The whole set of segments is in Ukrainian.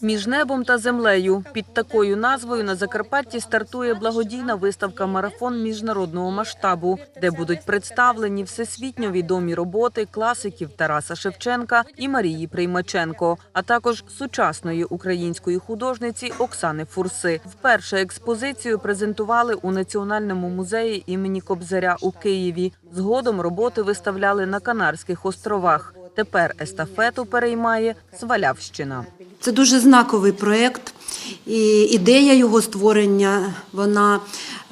Між небом та землею під такою назвою на Закарпатті стартує благодійна виставка Марафон міжнародного масштабу, де будуть представлені всесвітньо відомі роботи класиків Тараса Шевченка і Марії Приймаченко, а також сучасної української художниці Оксани Фурси. Вперше експозицію презентували у Національному музеї імені Кобзаря у Києві. Згодом роботи виставляли на Канарських островах. Тепер естафету переймає Свалявщина. Це дуже знаковий проєкт, і ідея його створення вона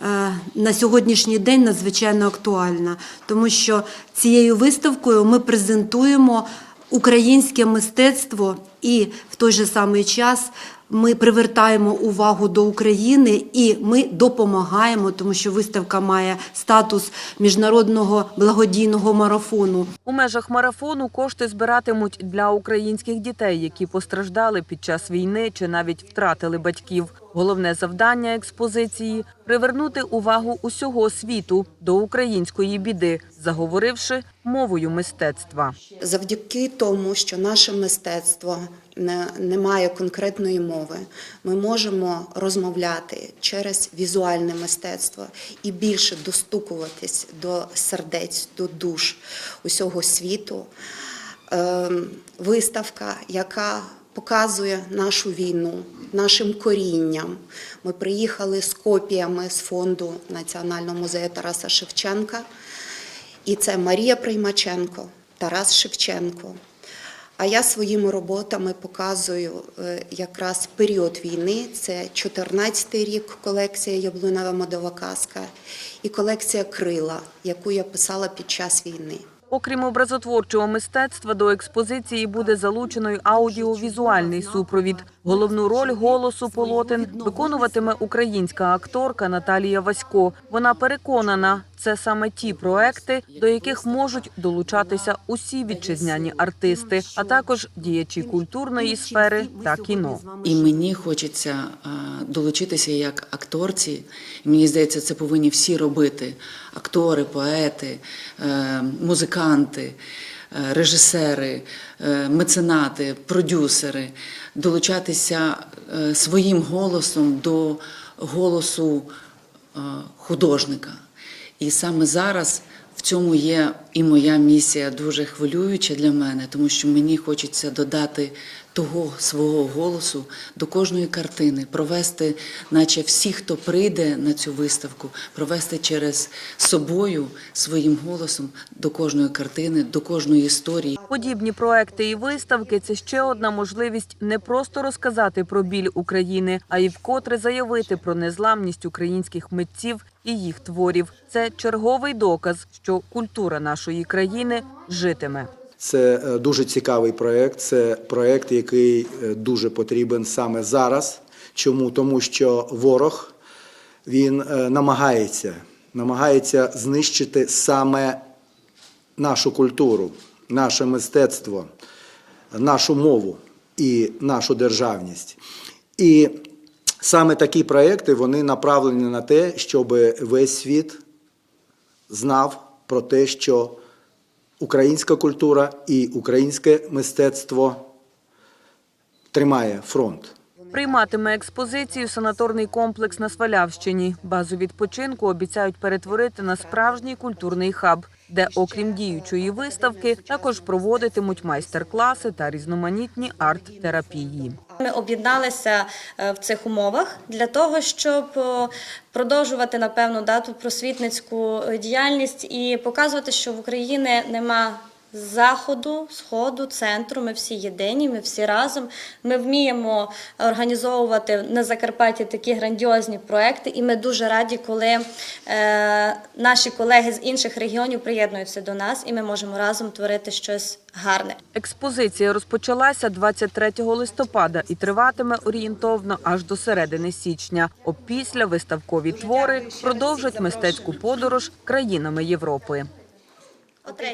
е, на сьогоднішній день надзвичайно актуальна, тому що цією виставкою ми презентуємо українське мистецтво і в той же самий час. Ми привертаємо увагу до України і ми допомагаємо, тому що виставка має статус міжнародного благодійного марафону. У межах марафону кошти збиратимуть для українських дітей, які постраждали під час війни чи навіть втратили батьків. Головне завдання експозиції привернути увагу усього світу до української біди, заговоривши мовою мистецтва. Завдяки тому, що наше мистецтво не, не має конкретної мови, ми можемо розмовляти через візуальне мистецтво і більше достукуватись до сердець, до душ усього світу. Ем, виставка, яка показує нашу війну, нашим корінням. Ми приїхали з копіями з фонду Національного музею Тараса Шевченка. І це Марія Приймаченко, Тарас Шевченко. А я своїми роботами показую е, якраз період війни. Це 14-й рік колекція Яблунева модова казка і колекція Крила, яку я писала під час війни. Окрім образотворчого мистецтва, до експозиції буде залучено аудіовізуальний супровід. Головну роль голосу полотен виконуватиме українська акторка Наталія Васько. Вона переконана, це саме ті проекти, до яких можуть долучатися усі вітчизняні артисти, а також діячі культурної сфери та кіно. І мені хочеться долучитися як акторці. І мені здається, це повинні всі робити: актори, поети, е, музиканти, режисери, е, меценати, продюсери, долучатися е, своїм голосом до голосу е, художника. І саме зараз в цьому є і моя місія дуже хвилююча для мене, тому що мені хочеться додати того свого голосу до кожної картини, провести, наче всі, хто прийде на цю виставку, провести через собою своїм голосом до кожної картини, до кожної історії. Подібні проекти і виставки це ще одна можливість не просто розказати про біль України, а й вкотре заявити про незламність українських митців і їх творів. Це черговий доказ, що культура нашої країни житиме. Це е, дуже цікавий проєкт. Це проєкт, який е, дуже потрібен саме зараз. Чому? Тому що ворог він е, намагається, намагається знищити саме нашу культуру, наше мистецтво, нашу мову і нашу державність. І саме такі проекти вони направлені на те, щоб весь світ знав про те, що українська культура і українське мистецтво тримає фронт. Прийматиме експозицію санаторний комплекс на Свалявщині. Базу відпочинку обіцяють перетворити на справжній культурний хаб, де, окрім діючої виставки, також проводитимуть майстер-класи та різноманітні арт-терапії. Ми об'єдналися е, в цих умовах для того, щоб е, продовжувати напевно дату просвітницьку е, діяльність і показувати, що в Україні нема заходу, сходу, центру. Ми всі єдині, ми всі разом. Ми вміємо організовувати на Закарпатті такі грандіозні проекти, і ми дуже раді, коли е, наші колеги з інших регіонів приєднуються до нас, і ми можемо разом творити щось гарне. Експозиція розпочалася 23 листопада і триватиме орієнтовно аж до середини січня. Опісля виставкові твори продовжать мистецьку подорож країнами Європи.